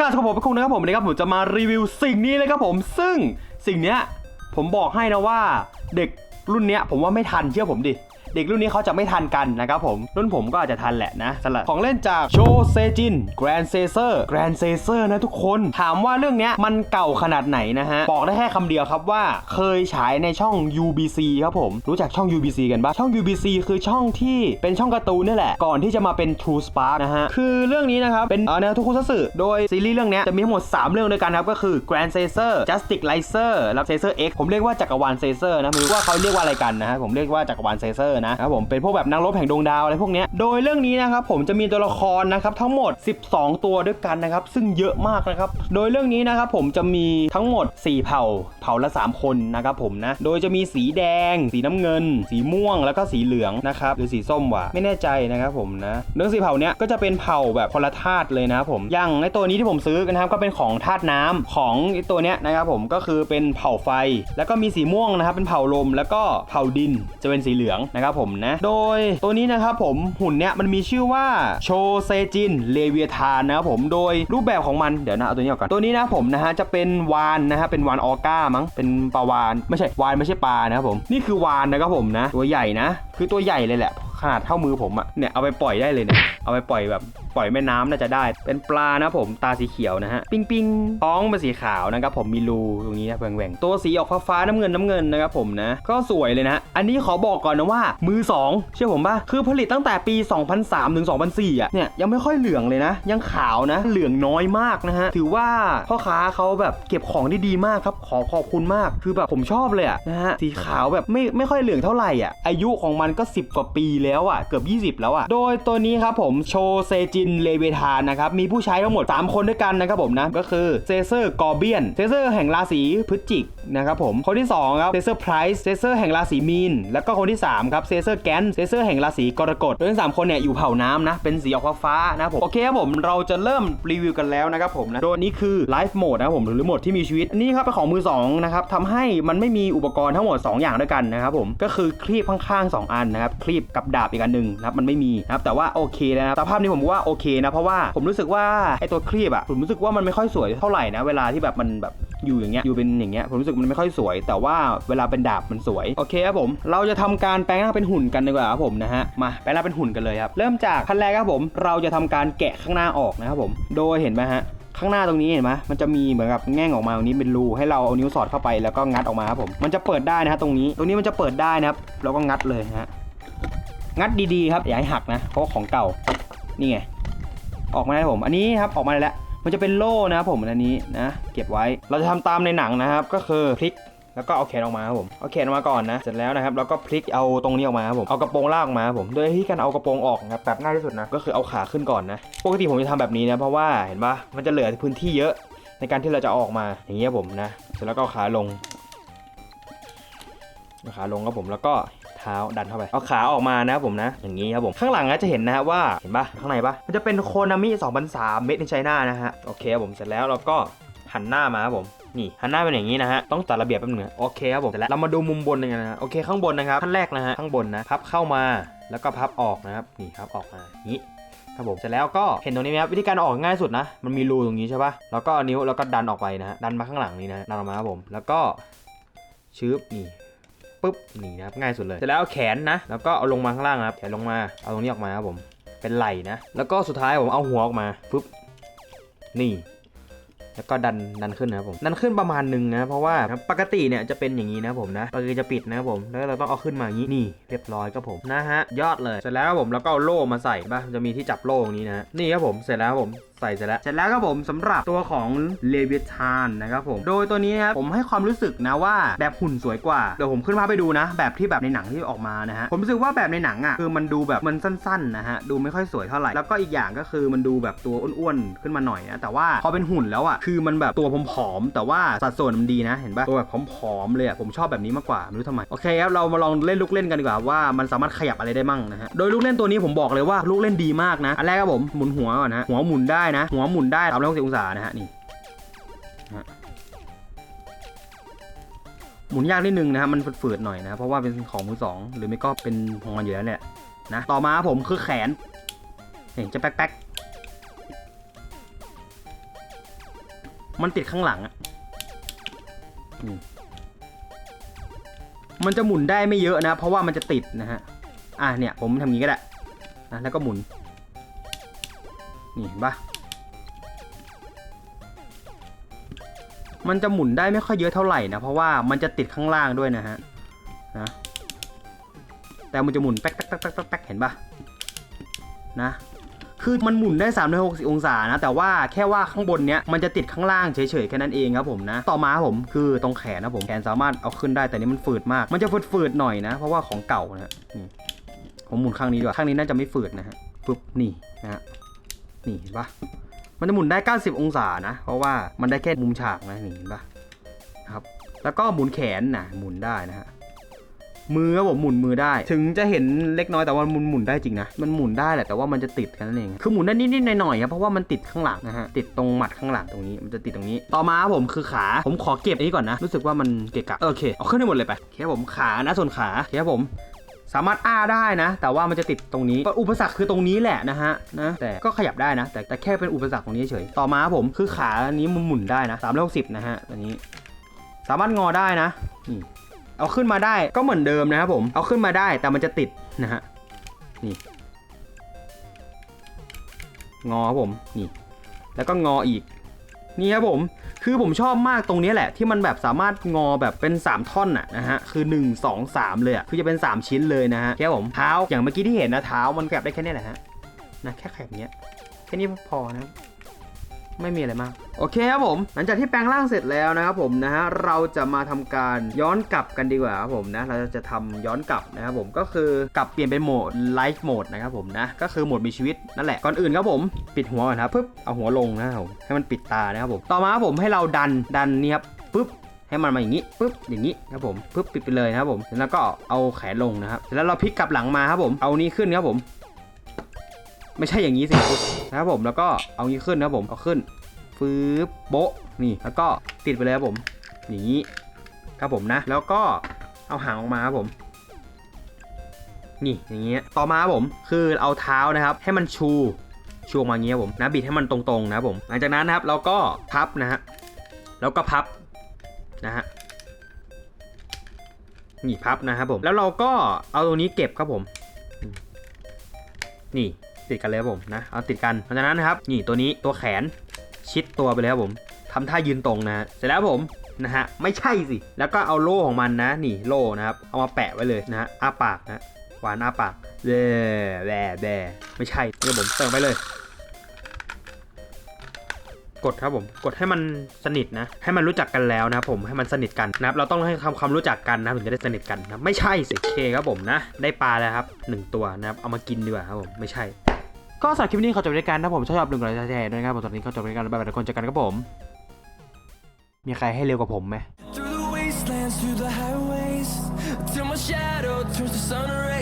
การสกับผมเป็นคุณนะครับผมวันนี้ครับผมจะมารีวิวสิ่งนี้เลยครับผมซึ่งสิ่งเนี้ยผมบอกให้นะว่าเด็กรุ่นเนี้ยผมว่าไม่ทันเชื่อผมดิ เด็กรุ่นนี้เขาจะไม่ทันกันนะครับผม รุ่นผมก็อาจจะทันแหละนะสำหรับของเล่นจากโชเซจินแกรนเซเซอร์แกรนเซเซอร์นะทุกคนถามว่าเรื่องนี้มันเก่าขนาดไหนนะฮะ บอกได้แค่คำเดียวครับว่าเคยฉายในช่อง UBC ครับผม รู้จักช่อง UBC กันปะช่อง UBC คือช่องที่เป็นช่องการ์ตูนนี่แหละ ก่อนที่จะมาเป็น True Spark นะฮะ คือเรื่องนี้นะครับ เป็นเออแนวทุกคุซัตสึโดยซีรีส์เรื่องนี้จะมีทั้งหมด 3 เรื่องด้วยกันครับ ก็คือ Grand Caesar Justice Licer แล้ว Caesar X ผมเรียกว่าจักรวาล Caesar นะไม่รู้ว่าเขาเรียกว่าอะไรกันนะฮะผมเรียกว่าจักรวาล Caesar นะนะครับผมเป็นพวกแบบนักรบแห่งดวงดาวอะไรพวกนี้โดยเรื่องนี้นะครับผมจะมีตัวละครนะครับทั้งหมด 12 ตัวด้วยกันนะครับซึ่งเยอะมากนะครับโดยเรื่องนี้นะครับผมจะมีทั้งหมด 4 เผ่าเผ่าละ 3 คนนะครับผมนะโดยจะมีสีแดง สีน้ำเงิน สีม่วงแล้วก็สีเหลืองนะครับหรือสีส้มว่ะไม่แน่ใจนะครับผมนะเรื่องสีเผ่าเนี้ยก็จะเป็นเผ่าแบบคนละธาตุเลยนะครับผมอย่างไอตัวนี้ที่ผมซื้อนะครับก็เป็นของธาตุน้ำของตัวเนี้ยนะครับผมก็คือเป็นเผ่าไฟ แล้วก็มีสีม่วงนะครับเป็นเผ่าลมแล้วก็เผ่าดินจะเป็นสีเหลืองนะครับผมนะ โดยตัวนี้นะครับผมหุ่นเนี้ยมันมีชื่อว่าโชเซจินเลเวียทานนะครับผมโดยรูปแบบของมันเดี๋ยวนะเอาตัวนี้ออกก่อนตัวนี้นะผมนะฮะจะเป็นวานนะฮะเป็นวานออก้ามั้งเป็นปลาวานไม่ใช่วานไม่ใช่ปลานะครับผมนี่คือวานนะครับผมนะ ตัวใหญ่นะ คือตัวใหญ่เลยแหละขนาดเท่ามือผมอะเนี่ยเอาไปปล่อยได้เลยเนี่ยเอาไปปล่อยแบบ ปล่อยแม่น้ำน่าจะได้ เป็นปลานะผมตาสีเขียวนะฮะปิงปิงท้องเป็นสีขาวนะครับผมมีรูตรงนี้นะแหว่งๆตัวสีออกฟ้าฟ้าๆน้ำเงินน้ำเงินนะครับผมนะก็สวยเลยนะอันนี้ขอบอกก่อนนะว่ามือ 2 เชื่อผมป่ะคือผลิตตั้งแต่ปี 2003ถึง2004อะเนี่ยยังไม่ค่อยเหลืองเลยนะ ยังขาวนะ เหลืองน้อยมากนะฮะถือว่าพ่อค้าเขาแบบเก็บของได้ดีมากครับขอขอบคุณมากคือแบบผมชอบเลยอะนะฮะสีขาวแบบไม่ไม่ค่อยเหลืองเท่าไหร่อะอายุของมันก็ 10 กว่าปีแล้วอะเกือบ 20 แล้วอะโดยตัวนี้ครับผมโชเซจินเลเวทานนะครับ มีผู้ใช้ทั้งหมด 3 คนด้วยกันนะครับผมนะ ก็คือเซเซอร์กอร์เบียน เซเซอร์แห่งราศีพฤศจิก นะครับผมคนที่2ครับเซเซอร์ไพรส์เซเซอร์แห่งราศีมีน แล้วก็คนที่3ครับเซเซอร์แกนเซเซอร์แห่งราศีกรกฎโดยทั้งสามคนเนี่ยอยู่เผ่าน้ำนะเป็นสีออกฟ้าๆนะผมโอเคครับผมเราจะเริ่มรีวิวกันแล้วนะครับผมนะโดยนี้คือไลฟ์โหมดนะครับผมหรือโหมดที่มีชีวิตอันนี้ครับเป็นของมือสองนะครับทำให้มันไม่มีอุปกรณ์ทั้งหมด 2 อย่างด้วยกันนะครับผมก็คือคลีบข้างๆ 2 อันนะครับคลีบกับดาบอีกอันหนึ่งนะครับมันไม่มีนะครับแต่ว่าโอเคนะครับสภาพนี้ผมว่าโอเคนะเพราะว่าผมรู้สึกว่าไอตัวคลีบอะผมรู้สึกว่ามันไม่ค่อยสวยเท่าไหร่นะเวลาที่แบบมันแบบ อยู่อย่างเงี้ยอยู่เป็นอย่างเงี้ยผมรู้สึกมันไม่ค่อยสวย แต่ว่าเวลาเป็นดาบมันสวยโอเคครับผม เราจะทำการแปลงร่างเป็นหุ่นกันดีกว่าครับผมนะฮะมาแปลงร่างเป็นหุ่นกันเลยครับเริ่มจากขั้นแรกครับผม เราจะทำการแกะข้างหน้าออกนะครับผมโดยเห็นไหมฮะข้างหน้าตรงนี้เห็นไหมมันจะมีเหมือนกับแง่งออกมาตรงนี้เป็นรูให้เราเอานิ้วสอดเข้าไปแล้วก็งัดออกมาครับผม มันจะเปิดได้นะฮะตรงนี้ ตรงนี้มันจะเปิดได้นะครับเราก็งัดเลยฮะ งัดดีๆครับอย่าให้หักนะ เพราะของเก่า นี่ไง ออกมาแล้ผม อันนี้ครับออกมาแล้ว มันจะเป็นโล่นะผมอันนี้นะ เก็บไว้เราจะทำตามในหนังนะครับ ก็คือพลิกแล้วก็เอาแขนออกมาครับผมเอาแขนออกมาก่อนนะเสร็จแล้วนะครับเราก็พลิกเอาตรงนี้ออกมาครับผมเอากระโปรงลากออกมาครับผมโดยที่การเอากระโปรงออกนะแบบง่ายที่สุดนะก็คือเอาขาขึ้นก่อนนะปกติผมจะทำแบบนี้นะเพราะว่าเห็นปะมันจะเหลือพื้นที่เยอะในการที่เราจะออกมาอย่างเงี้ยผมนะเสร็จแล้วก็ขาลงขาลงครับผมแล้วก็ ท้าดันเข้าไป เอาขาออกมานะครับผมนะ อย่างนี้ครับผม ข้างหลังนะจะเห็นนะฮะว่า เห็นปะข้างในปะมันจะเป็นโคนามิ2003เม็ดในไชน่านะฮะ โอเคครับผม เสร็จแล้วเราก็หันหน้ามาครับผมนี่หันหน้าเป็นอย่างนี้นะฮะ ต้องจัดระเบียบแป๊บนึงนะโอเคครับผมเสร็จแล้วเรามาดูมุมบนกันนะ โอเคข้างบนนะครับ ขั้นแรกนะฮะ ข้างบนนะ พับเข้ามา แล้วก็พับออกนะครับ นี่พับออกมาอยี้ครับผม เสร็จแล้วก็เห็นตรงนี้ไหมครับ วิธีการออกง่ายสุดนะ มันมีรูตรงนี้ใช่ปะแล้วก็นิ้วแล้วก็ดันออกไปนะฮะ ดันมาข้างหลังนี้นะดันออกมาครับผม แล้วก็ชืบนี่ ปุ๊บนี่นะครับง่ายสุดเลยเสร็จแล้วเอาแขนนะแล้วก็เอาลงมาข้างล่างนะครับแขนลงมาเอาตรงนี้ออกมาครับผมเป็นไหล่นะแล้วก็สุดท้ายผมเอาหัวออกมาปุ๊บนี่แล้วก็ดันดันขึ้นนะครับผมดันขึ้นประมาณหนึ่งนะเพราะว่าปกติเนี่ยจะเป็นอย่างนี้นะผมนะปกติจะปิดนะครับผมแล้วเราต้องเอาขึ้นมาอย่างนี้นี่เรียบร้อยครับผมนะฮะยอดเลยเสร็จแล้วครับผมแล้วก็เอาโล่มาใส่ป่ะจะมีที่จับโล่ตรงนี้นะนี่ครับผมเสร็จแล้วครับผมใส่เสร็จแล้ว เสร็จแล้วครับผมสำหรับตัวของเลเวทานนะครับผม โดยตัวนี้ครับผมให้ความรู้สึกนะว่าแบบหุ่นสวยกว่า เดี๋ยวผมขึ้นมาพไปดูนะ แบบที่แบบในหนังที่ออกมานะฮะ ผมรู้สึกว่าแบบในหนังอะคือมันดูแบบมันสั้นๆนะฮะ ดูไม่ค่อยสวยเท่าไหร่ แล้วก็อีกอย่างก็คือมันดูแบบตัวอ้วนๆขึ้นมาหน่อยนะ แต่ว่าพอเป็นหุ่นแล้วอะคือมันแบบตัวผอมๆแต่ว่าสัดส่วนมันดีนะ เห็นป่ะ ตัวแบบผอมๆเลยอะผมชอบแบบนี้มากกว่าไม่รู้ทำไม โอเคครับเรามาลองเล่นลูกเล่นกันดีกว่าว่ามันสามารถขยับอะไรได้มั่งนะฮะ โดยลูกเล่นตัวนี้ผมบอกเลยว่าลูกเล่นดีมากนะ อันแรกครับผมหมุนหัวก่อนนะหัวหมุนได้นะ หัวหมุนได้ตามร้อยหกสิบองศานะฮะนี่หมุนยากนิดนึงนะฮะมันฝืดๆหน่อยนะเพราะว่าเป็นของมือสองหรือไม่ก็เป็นของมันอยู่แล้วแหละนะต่อมาผมคือแขนเห็นจะแป๊กๆมันติดข้างหลังอะมันจะหมุนได้ไม่เยอะนะ เพราะว่ามันจะติดนะฮะอะเนี่ยผมทำงนี้ก็ได้นะแล้วก็หมุน นี่เห็นปะ มันจะหมุนได้ไม่ค่อยเยอะเท่าไหร่นะ เพราะว่ามันจะติดข้างล่างด้วยนะฮะนะแต่มันจะหมุนแป๊กแป๊กแป๊กแป๊กแป๊กเห็นปะนะคือมันหมุนได้360องศานะ แต่ว่าแค่ว่าข้างบนเนี้ยมันจะติดข้างล่างเฉยๆแค่นั้นเองครับผมนะ ต่อมาผมคือตรงแขนนะผมแขนสามารถเอาขึ้นได้แต่นี้มันฝืดมาก มันจะฝืดๆหน่อยนะ เพราะว่าของเก่านะนี่ผมหมุนข้างนี้ดีกว่าข้างนี้น่าจะไม่ฝืดนะฮะปึ๊บนี่นะฮะนี่เห็นปะ มันจะหมุนได้ 90 องศานะ เพราะว่ามันได้แค่มุมฉากนะนี่เห็นปะครับ แล้วก็หมุนแขนนะหมุนได้นะฮะมือครับผมหมุนมือได้ ถึงจะเห็นเล็กน้อยแต่ว่ามันหมุนได้จริงนะ มันหมุนได้แหละแต่ว่ามันจะติดแค่นั้นเองคือหมุนได้นิดๆหน่อยๆครับเพราะว่ามันติดข้างหลังนะฮะติดตรงหมัดข้างหลังตรงนี้มันจะติดตรงนี้ ต่อมาผมคือขาผมขอเก็บอันนี้ก่อนนะ รู้สึกว่ามันเกะกะโอเคเอาขึ้นให้หมดเลยไปโอเคครับผมขานะส่วนขาโอเคครับผม สามารถอ้าได้นะ แต่ว่ามันจะติดตรงนี้อุปสรรคคือตรงนี้แหละนะฮะนะแต่ก็ขยับได้นะ แต่แต่แค่เป็นอุปสรรคตรงนี้เฉยต่อมาครับผมคือขาอันนี้มันหมุนได้นะ360นะฮะอันนี้ สามารถงอได้นะนี่เอาขึ้นมาได้ก็เหมือนเดิมนะครับผมเอาขึ้นมาได้แต่มันจะติดนะฮะนี่งอครับผมนี่แล้วก็งออีก นี่ครับผม คือผมชอบมากตรงนี้แหละ ที่มันแบบสามารถงอแบบเป็น 3 ท่อนน่ะนะฮะ คือ 1 2 3 เลยอะคือจะเป็น 3 ชิ้นเลยนะฮะแค่ผมเท้าอย่างเมื่อกี้ที่เห็นนะเท้ามันแกลบได้แค่นี้แหละฮะนะแค่แคบเนี้ยแค่นี้พอนะ ไม่มีอะไรมาก โอเคครับผม หลังจากที่แปลงร่างเสร็จแล้วนะครับผมนะฮะเราจะมาทำการย้อนกลับกันดีกว่าครับผมนะเราจะทำย้อนกลับนะครับผมก็คือกลับเปลี่ยนเป็นโหมดไลฟ์โหมดนะครับผมนะก็คือโหมดมีชีวิตนั่นแหละก่อนอื่นครับผมปิดหัวก่อนครับปึ๊บเอาหัวลงนะครับผมให้มันปิดตานะครับผมต่อมาครับผมให้เราดันดันนี่ครับปึ๊บให้มันมาอย่างนี้ปึ๊บอย่างนี้ครับผมปึ๊บปิดไปเลยนะครับผมแล้วก็เอาแขนลงนะครับเสร็จแล้วเราพลิกกลับหลังมาครับผมเอานี้ขึ้นครับผม ไม่ใช่อย่างนี้สินะครับผมแล้วก็เอานี้ขึ้นนะผมเอาขึ้นฟืบโบะนี่แล้วก็ติดไปเลยครับผมอย่างนี้ครับผมนะ แล้วก็เอาหางออกมาครับผมนี่อย่างเงี้ยต่อมาครับผมคือเอาเท้านะครับ ให้มันชูชูออกมาเงี้ยผมนะบิดให้มันตรงๆนะผม หลังจากนั้นนะครับเราก็พับนะฮะแล้วก็พับนะฮะนี่พับนะครับผมแล้วเราก็เอาตรงนี้เก็บครับผม นี่ ติดกันเลยผมนะเอาติดกันหลังจากนั้นนะครับนี่ตัวนี้ตัวแขนชิดตัวไปเลยครับผมทำท่ายืนตรงนะฮะเสร็จแล้วผมนะฮะไม่ใช่สิแล้วก็เอาโล่ของมันนะนี่โล่นะครับเอามาแปะไว้เลยนะฮะอ้าปากนะหวานอ้าปากแย่แย่แย่ไม่ใช่เดี๋ยวผมเติมไปเลย กดครับผมกดให้มันสนิทนะ ให้มันรู้จักกันแล้วนะผมให้มันสนิทกันนะครับเราต้องให้ทำความรู้จักกันนะถึงจะได้สนิทกันนะไม่ใช่สิเคครับผมนะ ได้ปลาแล้วครับหนึ่งตัวนะครับเอามากินดีกว่าครับผมไม่ใช่ ก็สำหรับคลิปนี้ขอจบรายการนะผมชอบหนึ่งไลค์แชร์ด้วยนะครับผมตอนนี้เขาจบรายการแล้วบ๊ายบายทุกคนเจอกันครับผม มีใครให้เร็วกว่าผมไหม till my shadow turns to sun rays.